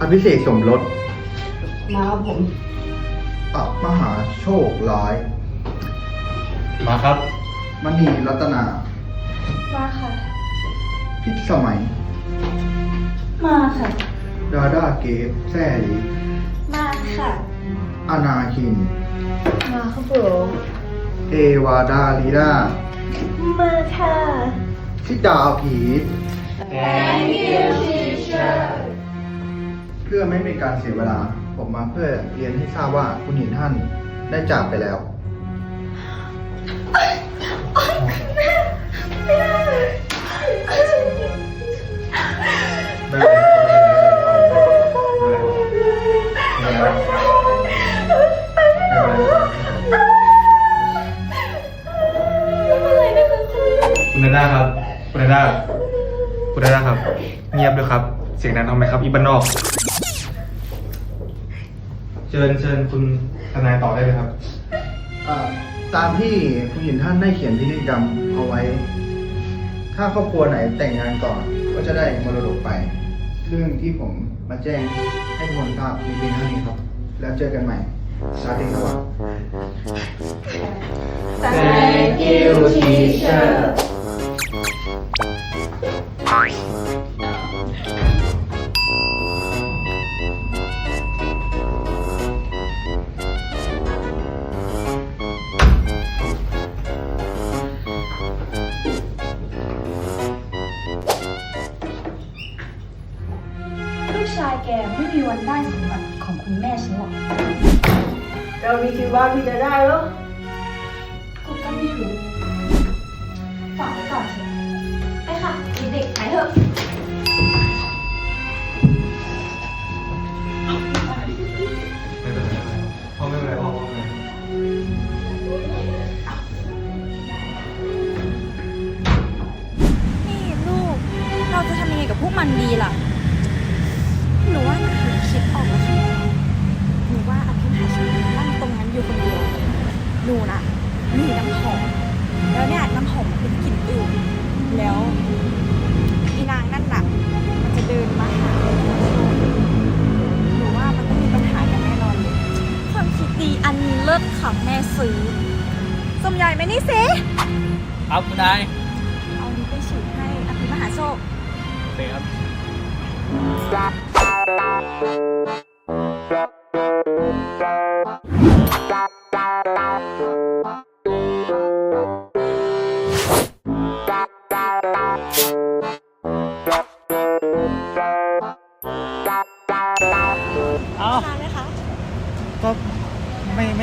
อภิเษกสมรสมาครับผม อับมหาโชคร้าย มาครับ มณีรัตนา มาค่ะ พิษสมัย มาค่ะ ดาด้าเกฟแซ่ลีมาค่ะ อนาคิน มาครับผมเอวาดาลีดามาค่ะ ชิดาผี Thank you teacher เพื่อไม่เป็นการเสียเวลา ผมมาเพื่อเรียนให้ทราบว่าคุณหญิงท่านได้จากไปแล้วไม่เป็นไรไม่เป็นไรคุณนาด้าครับ คุณนาด้าคุณนาด้าครับ เงียบด้วยครับ เสียงดังทำไมครับอีบ้านนอก เชิญเชิญคุณทนายต่อได้เลยครับอ่าตามที่คุณหญิงท่านได้เขียนพิธีกรรมเอาไว้ ถ้าครอบครัวไหนแต่งงานก่อนก็จะได้มรดกไป เรื่องที่ผมมาแจ้งให้ทุกคนทราบมีเพียงเท่านี้ครับ แล้วเจอกันใหม่สวัสดีครับ Thank you teacher แกไม่มีวันได้สมบัติของคุณแม่ฉันหรอกเรามีคิดว่าพี่จะได้เหรอกูก็ไม่รู้ฝากไว้ก่อนเถอะไปค่ะเด็กๆไปเถอะไม่เป็นไรพ่อไม่เป็นไรพ่อพ่อไม่เป็นไรนี่ลูก เราจะทำยังไงกับพวกมันดีล่ะ หนูน่ะมีน้ำหอมแล้วเนี่ยน้ำหอมมันเป็นกลิ่นอื่นแล้วอีนางนั่นน่ะมันจะเดินมาหาหนูว่ามันต้องมีปัญหากันแน่นอนเลยความคิดดีอันนี้เลิศค่ะแม่ซื้อสมใหญ่ไหมนี่สิครับคุณนายเอานี้ไปฉีดให้อภิมหาโชคโอเคครับเ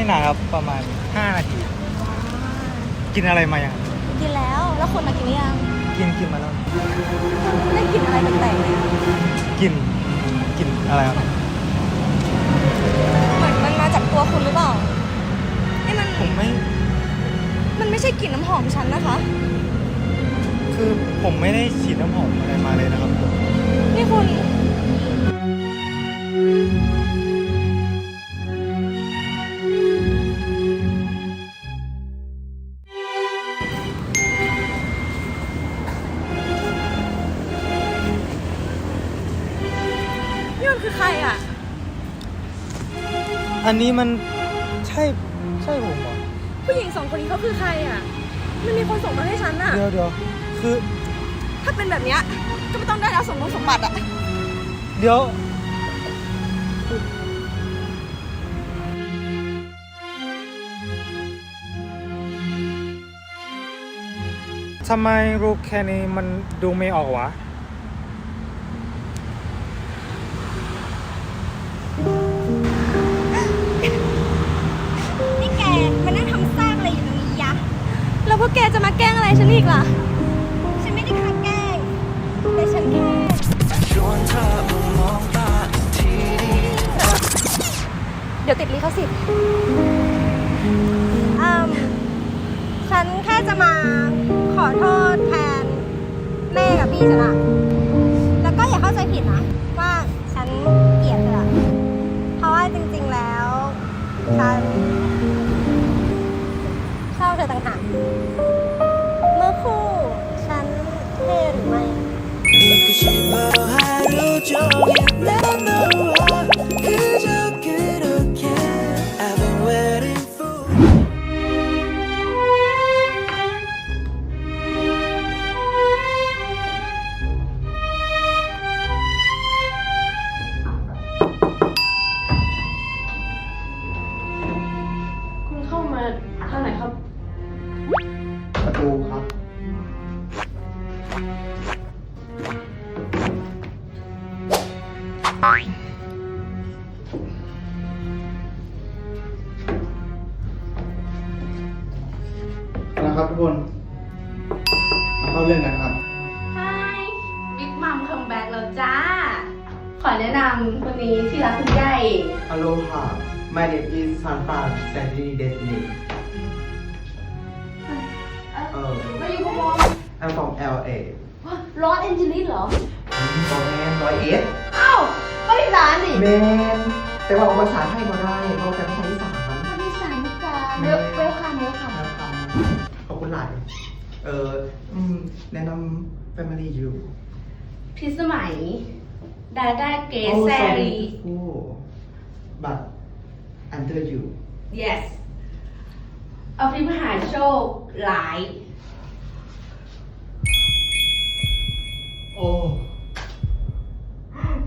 นานครับประมาณ 5 นาที กินอะไรมายังกินแล้วแล้วคนมากินหรือยังกินกินมาแล้วได้กลินอะไรแปลกๆเลยอะกินกินอะไรครับเหมือนมันมาจากตัวคุณหรือเปล่านี่มันผมไม่มันไม่ใช่กลิ่นน้ำหอมฉันนะคะ คือผมไม่ได้ฉีดน้ำหอมอะไรมาเลยนะครับ นี่คุณ นี่มันคือใครอะ อันนี้มันใช่ใช่ผมเหรอผู้หญิงสองคนนี้เขาคือใครอะ มันมีคนส่งมาให้ฉันอะ เดี๋ยวเดี๋ยวคือ ถ้าเป็นแบบเนี้ยก็ไม่ต้องได้รับสมบัติสมบัติอะ เดี๋ยว ทำไมรูปแค่นี้มันดูไม่ออกวะ วพวกแกจะมาแกล้งอะไรฉันอีกล่ะ ฉันไม่ได้คัดแกล้ง แต่ฉันแค่ เดี๋ยวติดลิขสิทธิ์อืมฉันแค่จะมาขอโทษแทนแม่กับพี่ฉันอะ ดูครับ นะครับทุกคนมาเข้าเรื่องกันครับ Hi Big Mom come back แล้วจ้า ขอแนะนำคนนี้ที่รักคุณใหญ่ Aloha my name is Sanfran Sandy Destiny I'm from LA ร้อนแอนเจลิสเหรอผมแมนร้อยเอ็ดอ้าวไม่ได้ร้านนี่แมนแต่ว่าภาษาไทยมาได้เพราะจะภาษาอีสานไม่ได้สานจ้าเวลเวลคัมเวลคัมนะครับขอบคุณหลาย เอออืมแนะนำ Family You พิสมัย ดาด้าเกส Oh, แซ so รี beautiful. but under you yes อภิมหาโชคหลาย โอ้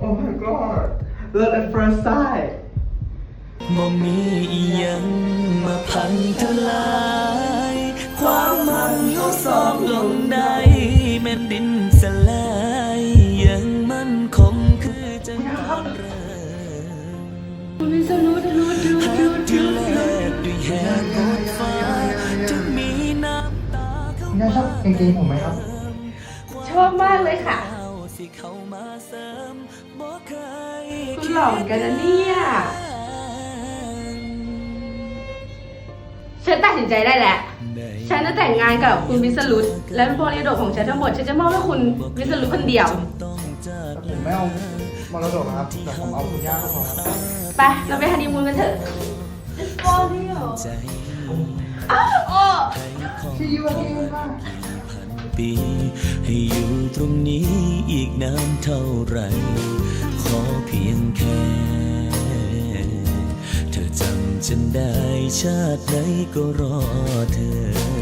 Oh my god Love at first sight บ่มีอีหยังมาพังทลาย ความมันเขาสองลงได้แม่นดินสลายยังมันคงคือจังตอนเริ่มคุณวิศนุดูดูดูที่แลกด้วยแหกกดฟ้าจะมีน้ำตาเข้าคุณยายชอบกางเกงผมไหมครับช อบมากเลยค่ะเอาสิเข้ามาเสริมบ่เคยคุณหล่อเหมือนกันนะเนี่ยฉันตัดสินใจได้แล้ว ฉันจะแต่งงานกับคุณวิสรุตและมรดกของฉันทั้งหมด ฉันจะมอบให้คุณวิสรุตคนเดียวแต่ผมไม่เอามรดกนะครับแต่ผมเอาคุณย่าก็พอครับไป เราไปฮันนีมูนกันเถอะใจอ้าวโอ้ที่ยูที่ยูมาก ปี ให้อยู่ตรงนี้อีกนานเท่าไร ขอเพียงแค่ เธอจำฉันได้ชาติไหนก็รอเธอ